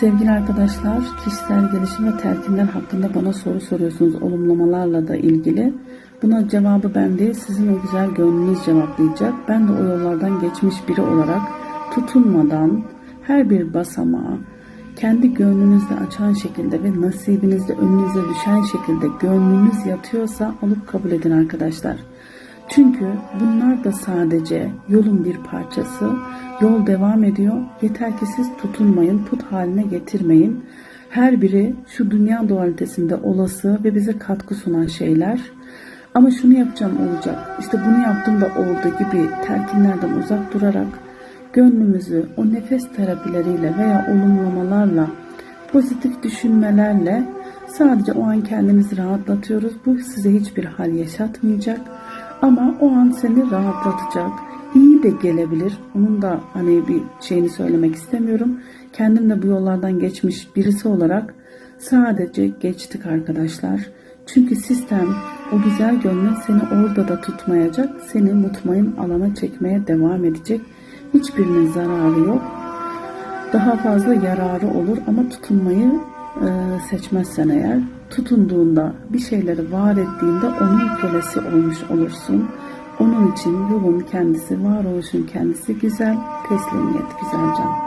Sevgili arkadaşlar, kişisel gelişim ve telkinler hakkında bana soru soruyorsunuz olumlamalarla da ilgili. Buna cevabı ben değil, sizin o güzel gönlünüz cevaplayacak. Ben de o yollardan geçmiş biri olarak tutunmadan her bir basamağı kendi gönlünüzde açan şekilde ve nasibinizde önünüze düşen şekilde gönlünüz yatıyorsa alıp kabul edin arkadaşlar. Çünkü bunlar da sadece yolun bir parçası. Yol devam ediyor. Yeter ki siz tutunmayın, put haline getirmeyin. Her biri şu dünya dualitesinde olası ve bize katkı sunan şeyler. Ama şunu yapacağım olacak. İşte bunu yaptım da oldu gibi telkinlerden uzak durarak gönlümüzü o nefes terapileriyle veya olumlamalarla, pozitif düşünmelerle sadece o an kendimizi rahatlatıyoruz. Bu size hiçbir hal yaşatmayacak. Ama o an seni rahatlatacak. İyi de gelebilir. Onun da hani bir şeyini söylemek istemiyorum. Kendim de bu yollardan geçmiş birisi olarak sadece geçtik arkadaşlar. Çünkü sistem o güzel gönlün seni orada da tutmayacak. Seni mutmain alana çekmeye devam edecek. Hiçbirinin zararı yok. Daha fazla yararı olur ama tutunmayı seçmezsen eğer tutunduğunda bir şeyleri var ettiğinde onun kölesi olmuş olursun. Onun için yolun kendisi, varoluşun kendisi güzel, teslimiyet güzel can.